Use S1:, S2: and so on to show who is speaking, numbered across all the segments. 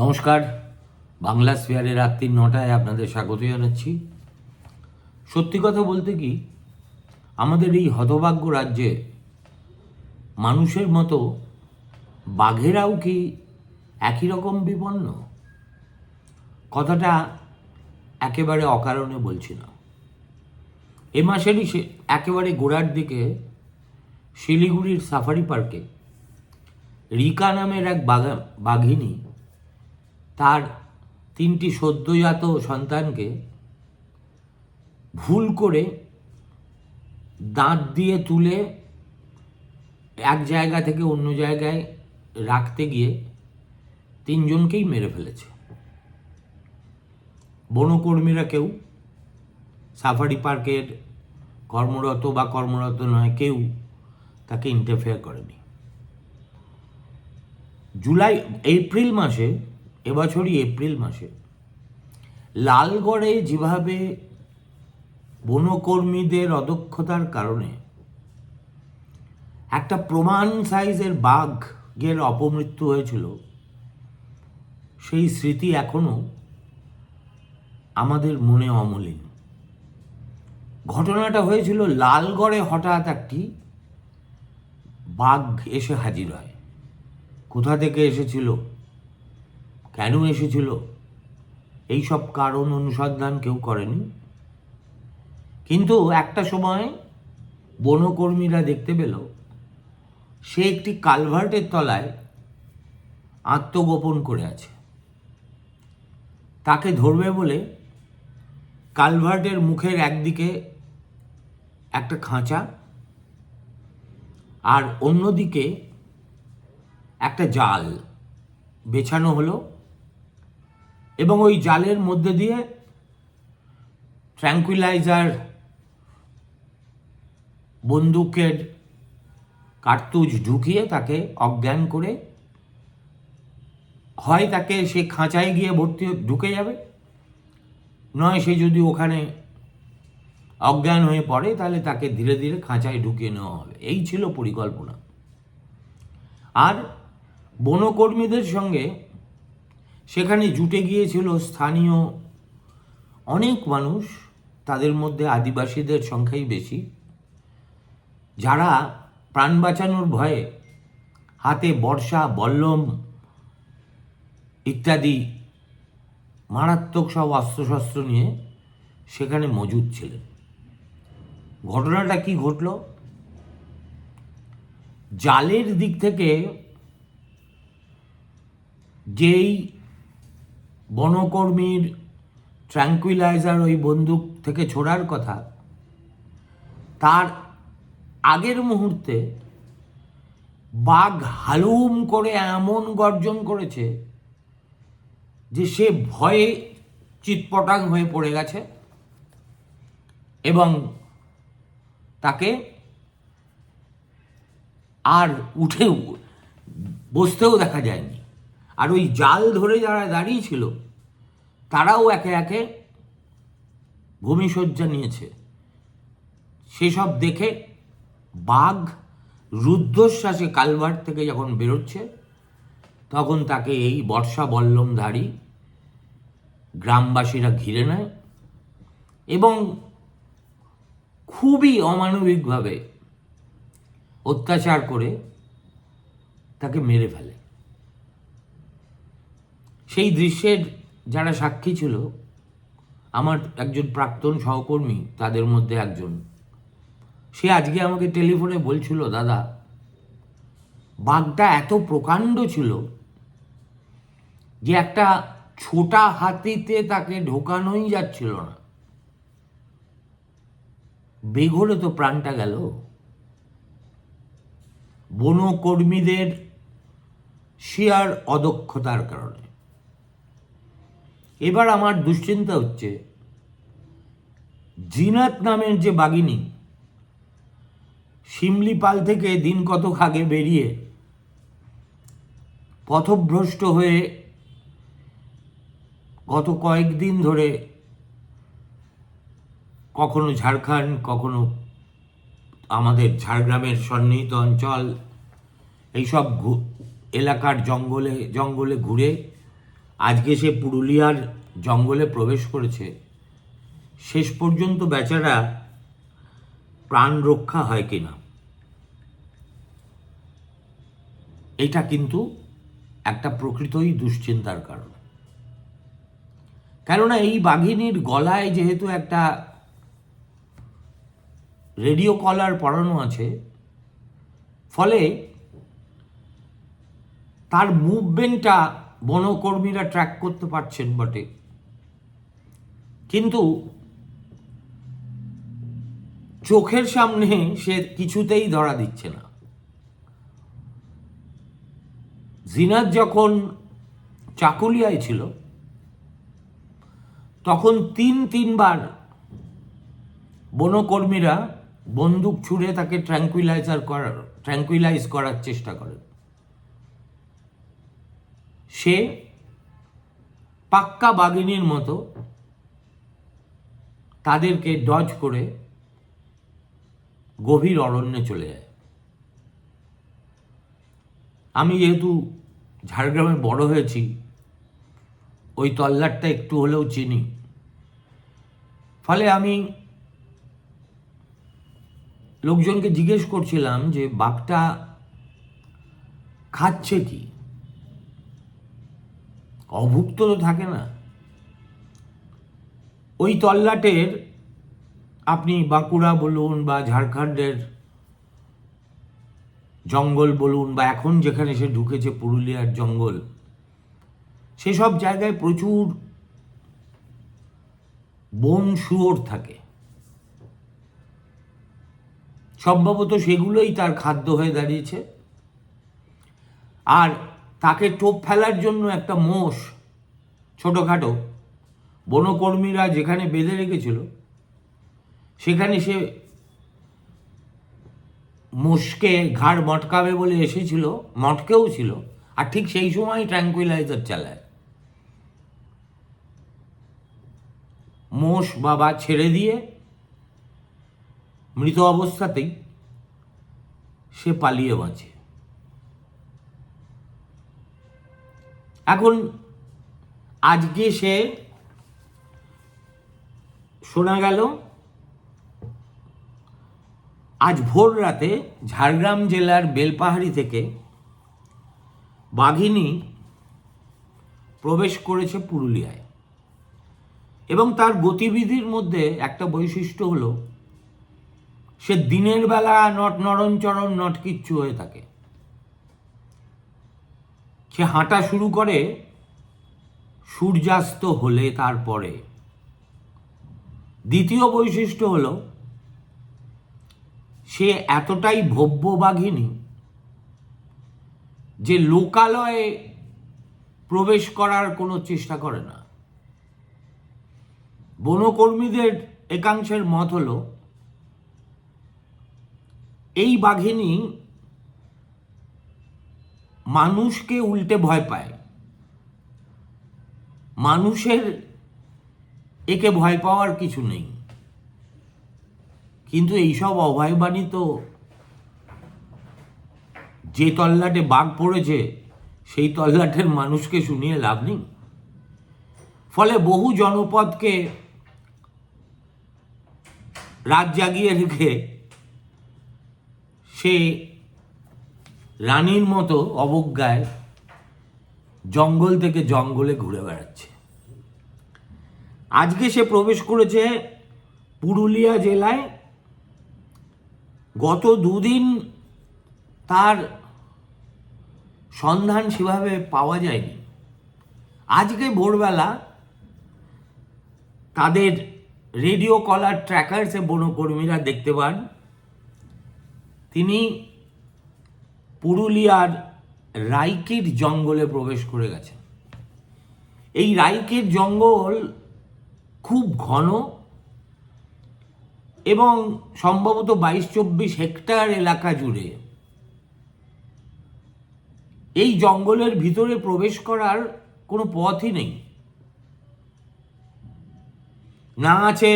S1: নমস্কার। বাংলা স্পেয়ারে রাত্রি নটায় আপনাদের স্বাগত জানাচ্ছি। সত্যি কথা বলতে কি, আমাদের এই হতভাগ্য রাজ্যে মানুষের মতো বাঘেরাও কি একই রকম বিপন্ন? কথাটা একেবারে অকারণে বলছি না। এ মাসেরই সে একেবারে গোড়ার দিকে শিলিগুড়ির সাফারি পার্কে রিকা নামের এক বাঘা বাঘিনী তার তিনটি সদ্যজাত সন্তানকে ভুল করে দাঁত দিয়ে তুলে এক জায়গা থেকে অন্য জায়গায় রাখতে গিয়ে তিনজনকেই মেরে ফেলেছে। বনকর্মীরা কেউ সাফারি পার্কের কর্মরত বা কর্মরত নয়, কেউ তাকে ইন্টারফেয়ার করেনি। জুলাই, এপ্রিল মাসে এবছরই এপ্রিল মাসে। লালগড়ে যেভাবে বনকর্মীদের অদক্ষতার কারণে একটা প্রমাণ সাইজের বাঘের অপমৃত্যু হয়েছিল, সেই স্মৃতি এখনও আমাদের মনে অমলিন। ঘটনাটা হয়েছিল লালগড়ে হঠাৎ একটি বাঘ এসে হাজির হয়। কোথা থেকে এসেছিল? কেন এসেছিল? এই সব কারণ অনুসন্ধান কেউ করেনি? কিন্তু একটা সময় বনকর্মীরা দেখতে পেল, সে একটি কালভার্টের তলায় আত্মগোপন করে আছে। তাকে ধরবে বলে কালভার্টের মুখের একদিকে একটা খাঁচা আর অন্যদিকে একটা জাল বেছানো হলো। এবং ওই জালের মধ্যে দিয়ে ট্র্যাঙ্কুইলাইজার বন্দুকের কার্তুজ ঢুকিয়ে তাকে অজ্ঞান করে, হয় তাকে সে খাঁচায় গিয়ে ভর্তি ঢুকে যাবে, নয় সে যদি ওখানে অজ্ঞান হয়ে পড়ে, তাহলে তাকে ধীরে ধীরে খাঁচায় ঢুকিয়ে নেওয়া হবে। এই ছিল পরিকল্পনা। আর বনকর্মীদের সঙ্গে সেখানে জুটে গিয়েছিল স্থানীয় অনেক মানুষ, তাদের মধ্যে আদিবাসীদের সংখ্যাই বেশি, যারা প্রাণ বাঁচানোর ভয়ে হাতে বর্ষা, বল্লম ইত্যাদি মারাত্মক সব অস্ত্রশস্ত্র নিয়ে সেখানে মজুদ ছিলেন। ঘটনাটা কি ঘটল? জালের দিক থেকে যেই বনকর্মীর ট্র্যাঙ্কুইলাইজার ওই বন্দুক থেকে ছোড়ার কথা, তার আগের মুহূর্তে বাঘ হালুম করে এমন গর্জন করেছে যে সে ভয়ে চিৎপটাং হয়ে পড়ে গেছে এবং তাকে আর উঠেও, বসতেও দেখা যায়নি। আর ওই জাল ধরে যারা দাঁড়িয়ে ছিল, তারাও একে একে ভূমিশয্যা নিয়েছে। সেসব দেখে বাঘ রুদ্ধশ্বাসে কালভার্ট থেকে যখন বেরোচ্ছে, তখন তাকে এই বর্ষা বল্লমধারী গ্রামবাসীরা ঘিরে নেয় এবং খুবই অমানবিকভাবে অত্যাচার করে তাকে মেরে ফেলে। সেই দৃশ্যের যারা সাক্ষী ছিল, আমার একজন প্রাক্তন সহকর্মী, তাদের মধ্যে একজন। সে আজকে আমাকে টেলিফোনে বলছিল, দাদা, বাঘটা এত প্রকাণ্ড ছিল যে একটা ছোটা হাতিতে তাকে ঢোকানোই যাচ্ছিল না। বেঘরে তো প্রাণটা গেল। বনকর্মীদের শিয়ার অদক্ষতার কারণে। এবার আমার দুশ্চিন্তা হচ্ছে। জিনাত নামের যে বাগিনী শিমলিপাল থেকে দিন কতক আগে বেরিয়ে পথভ্রষ্ট হয়ে গত কয়েকদিন ধরে কখনো ঝাড়খণ্ড, কখনো আমাদের ঝাড়গ্রামের সন্নিহিত অঞ্চল, এইসব এলাকার জঙ্গলে জঙ্গলে ঘুরে আজকে সে পুরুলিয়ার জঙ্গলে প্রবেশ করেছে। শেষ পর্যন্ত বেচারা প্রাণ রক্ষা হয় কিনা। এটা কিন্তু একটা প্রকৃতই দুশ্চিন্তার কারণ। কেননা এই বাঘিনীর গলায় যেহেতু একটা রেডিও কলার পরানো আছে, ফলে তার মুভমেন্টটা বনকর্মীরা ট্র্যাক করতে পারছেন বটে। কিন্তু চোখের সামনে সে কিছুতেই ধরা দিচ্ছে না। জিনাত যখন চাকুলিয়ায় ছিল, তখন তিন তিনবার বনকর্মীরা বন্দুক ছুড়ে তাকে ট্র্যাঙ্কুইলাইজার করার ট্র্যাঙ্কুইলাইজ করার চেষ্টা করেন। সে পাক্কা বাগিনীর মতো তাদেরকে ডজ করে গভীর অরণ্যে চলে যায়। আমি যেহেতু ঝাড়গ্রামে বড় হয়েছি, ওই তল্লাটটা একটু হলেও চিনি। ফলে আমি লোকজনকে জিজ্ঞেস করছিলাম যে, বাঘটা খাচ্ছে কি? অভুক্ত তো থাকে না। ওই তল্লাটের আপনি বাঁকুড়া বলুন বা ঝাড়খণ্ডের জঙ্গল বলুন বা এখন যেখানে সে ঢুকেছে পুরুলিয়ার জঙ্গল, সেসব জায়গায় প্রচুর বন শুয়োর থাকে। সম্ভবত সেগুলোই তার খাদ্য হয়ে দাঁড়িয়েছে। আর তাকে টোপ ফেলার জন্য একটা মোষ, ছোটোখাটো। বনকর্মীরা যেখানে বেঁধে রেখেছিল, সেখানে সে মোষকে ঘাড় মটকাবে বলে এসেছিল, মটকেও ছিল, আর ঠিক সেই সময় ট্র্যাঙ্কুইলাইজার চালায়। মোষ বাবা ছেড়ে দিয়ে মৃত অবস্থাতেই সে পালিয়ে বাঁচে। এখন আজকে সে শোনা গেল, আজ ভোর রাতে ঝাড়গ্রাম জেলার বেলপাহাড়ি থেকে বাঘিনী প্রবেশ করেছে পুরুলিয়ায় এবং তার গতিবিধির মধ্যে একটা বৈশিষ্ট্য হলো, সে দিনের বেলা নট নরণচরণ নট কিচ্ছু হয়ে থাকে। সে হাঁটা শুরু করে, সূর্যাস্ত হলে তারপরে। দ্বিতীয় বৈশিষ্ট্য হলো, সে এতটাই ভব্য বাঘিনী যে লোকালয়ে প্রবেশ করার কোনো চেষ্টা করে না। বনকর্মীদের একাংশের মত হলো, এই বাঘিনী মানুষকে উল্টে ভয় পায়। মানুষের একে ভয় পাওয়ার কিছু নেই। কিন্তু এইসব অভয়বাণী তো যে তল্লাটে বাঘ পড়েছে, সেই তল্লাটের মানুষকে শুনিয়ে লাভ নেই। ফলে বহু জনপদকে রাত জাগিয়ে রেখে সে রানীর মতো অবজ্ঞায় জঙ্গল থেকে জঙ্গলে ঘুরে বেড়াচ্ছে। আজকে সে প্রবেশ করেছে পুরুলিয়া জেলায়। গত দুদিন তার সন্ধান সেভাবে পাওয়া যায়নি। আজকে ভোরবেলা তাদের রেডিও কলার ট্র্যাকার্সে বনকর্মীরা দেখতে পান। তিনি পুরুলিয়ার রাইকির জঙ্গলে প্রবেশ করে গেছে। এই রাইকির জঙ্গল খুব ঘন এবং সম্ভবত বাইশ চব্বিশ হেক্টর এলাকা জুড়ে। এই জঙ্গলের ভিতরে প্রবেশ করার কোনো পথই নেই। না আছে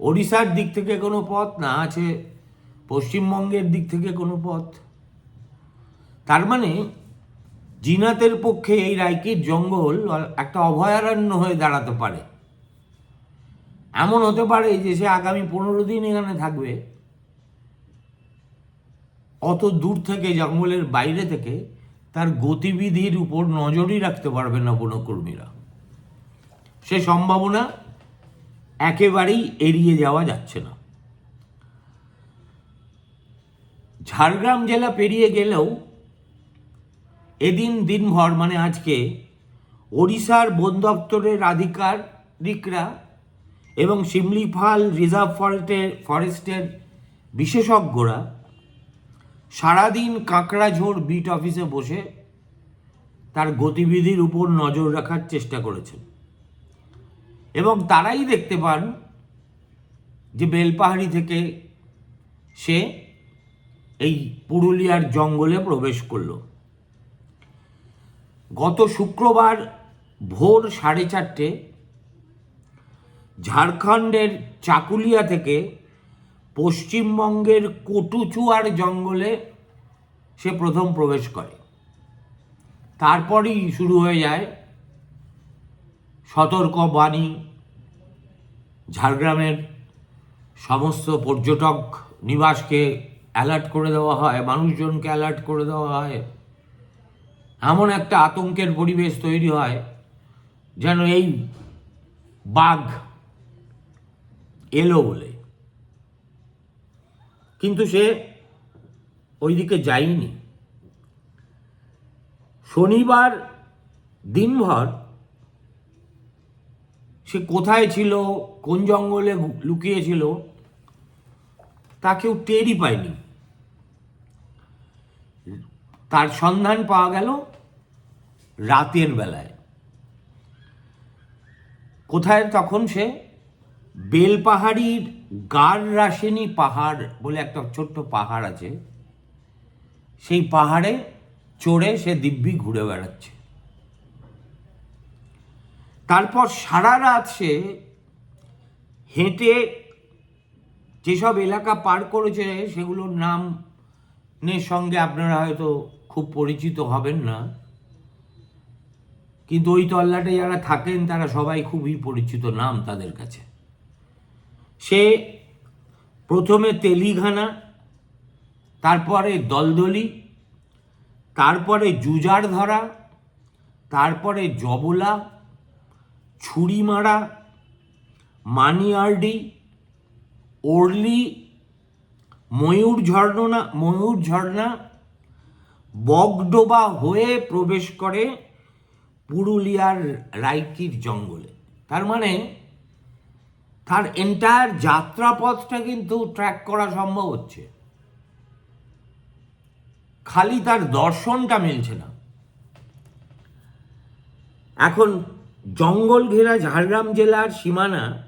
S1: ওড়িশার দিক থেকে কোনো পথ, না আছে পশ্চিমবঙ্গের দিক থেকে কোনো পথ। মানে জিনাতের পক্ষে এই রায়কির জঙ্গল একটা অভয়ারণ্য হয়ে দাঁড়াতে পারে। এমন হতে পারে যে সে আগামী পনেরো দিন এখানে থাকবে। অত দূর থেকে, জঙ্গলের বাইরে থেকে তার গতিবিধির উপর নজরই রাখতে পারবে না বনকর্মীরা সে সম্ভাবনা একেবারেই এড়িয়ে যাওয়া যাচ্ছে না। ঝাড়গ্রাম জেলা পেরিয়ে গেলেও এদিন দিনভর মানে আজকে, ওড়িশার বন দপ্তরের আধিকারিকরা এবং শিমলিপাল রিজার্ভ ফরেস্টের ফরেস্টের বিশেষজ্ঞরা সারাদিন কাঁকড়াঝোড় বিট অফিসে বসে তার গতিবিধির উপর নজর রাখার চেষ্টা করেছেন। এবং তারাই দেখতে পান যে বেলপাহাড়ি থেকে সে এই পুরুলিয়ার জঙ্গলে প্রবেশ করল। গত শুক্রবার ভোর সাড়ে চারটে ঝাড়খণ্ডের চাকুলিয়া থেকে পশ্চিমবঙ্গের কটুচুয়ার জঙ্গলে সে প্রথম প্রবেশ করে। তারপরই শুরু হয়ে যায় সতর্ক বাণী ঝাড়গ্রামের সমস্ত পর্যটক নিবাসকে অ্যালার্ট করে দেওয়া হয়, মানুষজনকে অ্যালার্ট করে দেওয়া হয়। এমন একটা আতঙ্কের পরিবেশ তৈরি হয় যেন এই বাঘ এলো বলে। কিন্তু সে ওইদিকে যায়নি। শনিবার দিনভর সে কোথায় ছিল, কোন জঙ্গলে লুকিয়েছিল তা কেউ টেরই পায়নি। তার সন্ধান পাওয়া গেল রাতের বেলায়। কোথায় তখন সে? বেলপাহাড়ির গার রাসেনি পাহাড় বলে একটা ছোট্ট পাহাড় আছে। সেই পাহাড়ে চড়ে সে দিব্যি ঘুরে বেড়াচ্ছে। তারপর সারা রাত সে হেঁটে যেসব এলাকা পার করেছে সেগুলোর নাম সঙ্গে আপনারা হয়তো খুব পরিচিত হবেন না। কিন্তু ওই তল্লাটে যারা থাকেন, তারা সবাই খুবই পরিচিত নাম তাদের কাছে। সে প্রথমে তেলিঘানা, তারপরে দলদলি, তারপরে জুজার ধরা তারপরে জবলা, ছুরিমারা, মানিয়ার্ডি, ওরলি ময়ূর ঝর্ণা ময়ূর ঝর্ণা বগডোবা হয়ে প্রবেশ করে পুরুলিয়ার রাইকির জঙ্গলে। তার মানে তার এন্টায়ার যাত্রাপথটা কিন্তু ট্র্যাক করা সম্ভব হচ্ছে। খালি তার দর্শনটা মিলছে না। এখন জঙ্গল ঘেরা ঝাড়গ্রাম জেলার সীমানা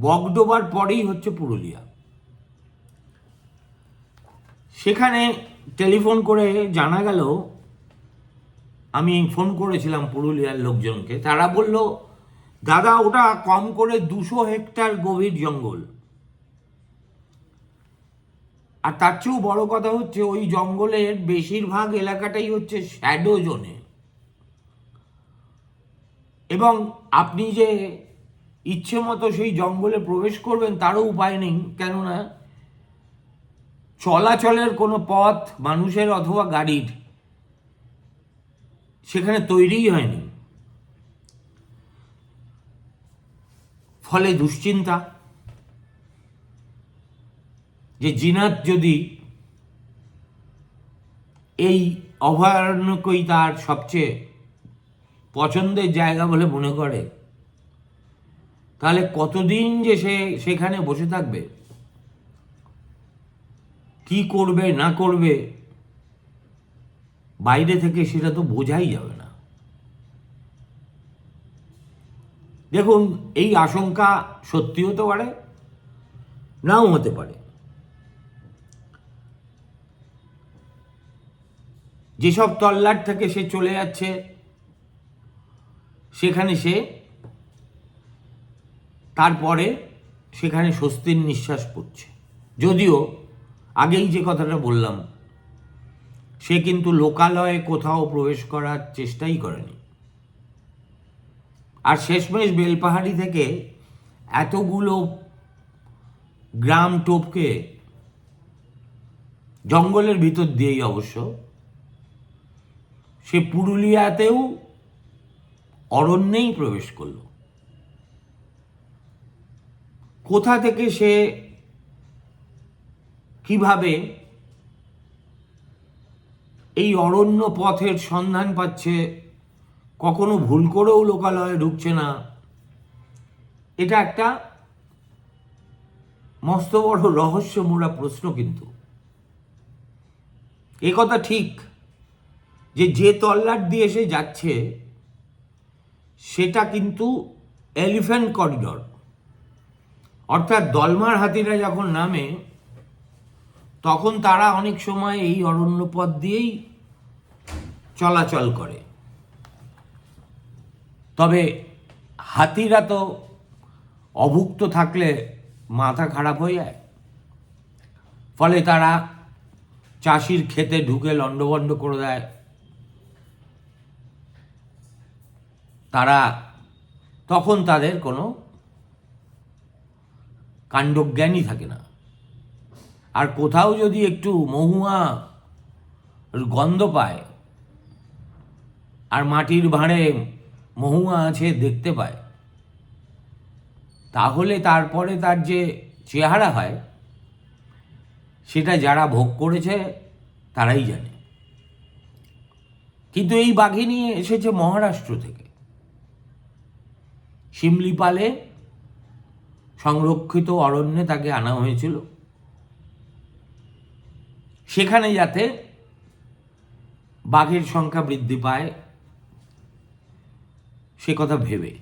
S1: বগডোবার পরেই হচ্ছে পুরুলিয়া। সেখানে টেলিফোন করে জানা গেল আমি ফোন করেছিলাম পুরুলিয়ার লোকজনকে, তারা বলল, দাদা, ওটা কম করে দুশো হেক্টর গভীর জঙ্গল। আর তার চেয়েও বড় কথা হচ্ছে, ওই জঙ্গলের বেশিরভাগ এলাকাটাই হচ্ছে শ্যাডো জোনে এবং আপনি যে ইচ্ছে মতো সেই জঙ্গলে প্রবেশ করবেন, তারও উপায় নেই। কেননা চলাচলের কোনো পথ মানুষের অথবা গাড়ির। সেখানে তৈরিই হয়নি। ফলে দুশ্চিন্তা। যে জিনাত যদি এই অভয়ারণ্যকেই তার সবচেয়ে পছন্দের জায়গা বলে মনে করে, তাহলে কতদিন যে সে সেখানে বসে থাকবে? কি করবে, না করবে? বাইরে থেকে সেটা তো বোঝাই যাবে না। দেখুন, এই আশঙ্কা সত্যি হতে পারে, নাও হতে পারে। যেসব তল্লাট থেকে সে চলে যাচ্ছে, সেখানে সে, তারপরে সেখানে স্বস্তির নিঃশ্বাস পড়ছে। যদিও আগেই যে কথাটা বললাম সে কিন্তু লোকালয়ে কোথাও প্রবেশ করার চেষ্টাই করেনি। আর শেষমেশ বেলপাহাড়ি থেকে এতগুলো গ্রাম টোপকে জঙ্গলের ভিতর দিয়েই অবশ্য। সে পুরুলিয়াতেও অরণ্যেই প্রবেশ করল। কোথা থেকে সে কীভাবে এই অরণ্য পথের সন্ধান পাচ্ছে। কখনো ভুল করেও লোকালয়ে ঢুকছে না। এটা একটা মস্ত বড় রহস্য মোড়া প্রশ্ন কিন্তু। এ কথা ঠিক যে যে তল্লাট দিয়ে সে যাচ্ছে, সেটা কিন্তু এলিফ্যান্ট করিডর। অর্থাৎ দলমার হাতিরা যখন নামে তখন তারা অনেক সময় এই অরণ্য পথ দিয়েই চলাচল করে। তবে হাতিরা তো অভুক্ত থাকলে মাথা খারাপ হয়ে যায়। ফলে তারা চাষির ক্ষেতে ঢুকে লণ্ডভণ্ড করে দেয়। তারা তখন তাদের কোনো কাণ্ডজ্ঞানই থাকে না। আর কোথাও যদি একটু মহুয়া গন্ধ পায়, আর মাটির ভাঁড়ে মহুয়া আছে দেখতে পায়, তাহলে তারপরে তার যে চেহারা হয়, সেটা যারা ভোগ করেছে, তারাই জানে। কিন্তু এই বাঘিনী এসেছে মহারাষ্ট্র থেকে। শিমলিপালে সংরক্ষিত অরণ্যে তাকে আনা হয়েছিল। সেখানে যাতে বাঘের সংখ্যা বৃদ্ধি পায়, সে কথা ভেবে।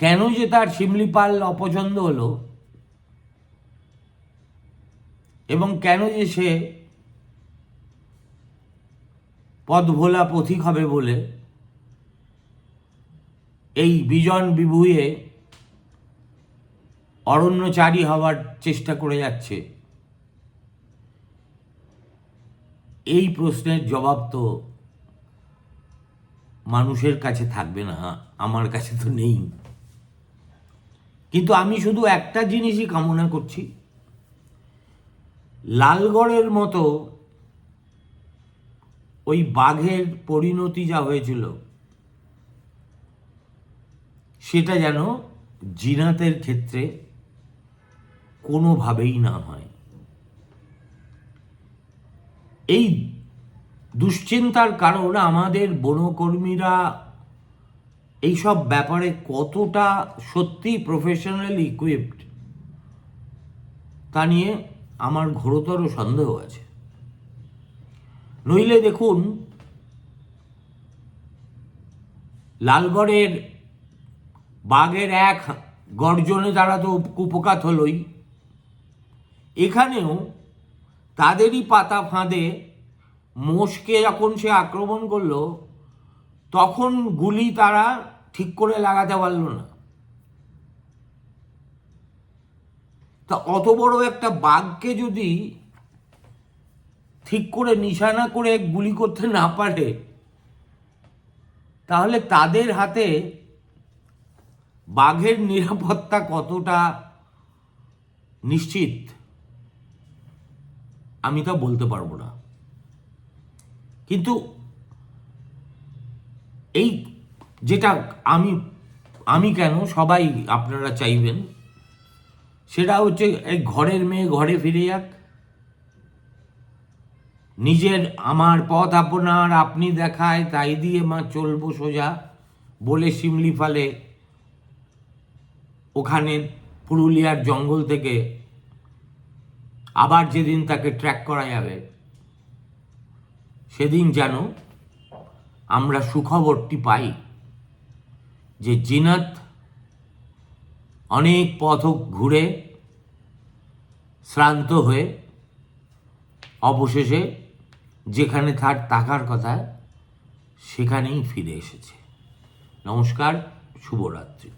S1: কেন যে তার শিমলিপাল অপছন্দ হলো এবং কেন যে সে পথ ভোলা পথিক হবে বলে এই বিজন বিভুয়ে অরণ্যচারী হওয়ার চেষ্টা করে যাচ্ছে। এই প্রশ্নের জবাব তো মানুষের কাছে থাকবে না আমার কাছে তো নেই। কিন্তু আমি শুধু একটা জিনিসই কামনা করছি। লালগড়ের মতো ওই বাঘের পরিণতি যা হয়েছিল, সেটা যেন জিনাতের ক্ষেত্রে কোনোভাবেই না হয়। এই দুশ্চিন্তার কারণ আমাদের বনকর্মীরা এইসব ব্যাপারে কতটা সত্যি প্রফেশনাল ইকুইপড তা নিয়ে আমার ঘোরতর সন্দেহ আছে। নইলে দেখুন, লালগড়ের বাঘের এক গর্জনে তারা তো কুপকাত হলোই। এখানেও তাদেরই পাতা ফাঁদে মোষকে যখন সে আক্রমণ করল, তখন গুলি তারা ঠিক করে লাগাতে পারল না। তা অত বড় একটা বাঘকে যদি ঠিক করে নিশানা করে গুলি করতে না পারে, তাহলে তাদের হাতে বাঘের নিরাপত্তা কতটা নিশ্চিত? আমি তা বলতে পারব না। কিন্তু এই যেটা আমি আমি কেন সবাই আপনারা চাইবেন, সেটা হচ্ছে এই ঘরের মেয়ে ঘরে ফিরে যাক। নিজের আমার পথ আপনার, আপনি দেখায়, তাই দিয়ে মা চলবো সোজা, বলে শিমলি ফালে। ওখানে পুরুলিয়ার জঙ্গল থেকে আবার যেদিন তাকে ট্র্যাক করা যাবে, সেদিন যেন আমরা সুখবরটি পাই যে জিনাত অনেক পথ ঘুরে শ্রান্ত হয়ে অবশেষে যেখানে তার থাকার কথা, সেখানেই ফিরে এসেছে। নমস্কার, শুভরাত্রি।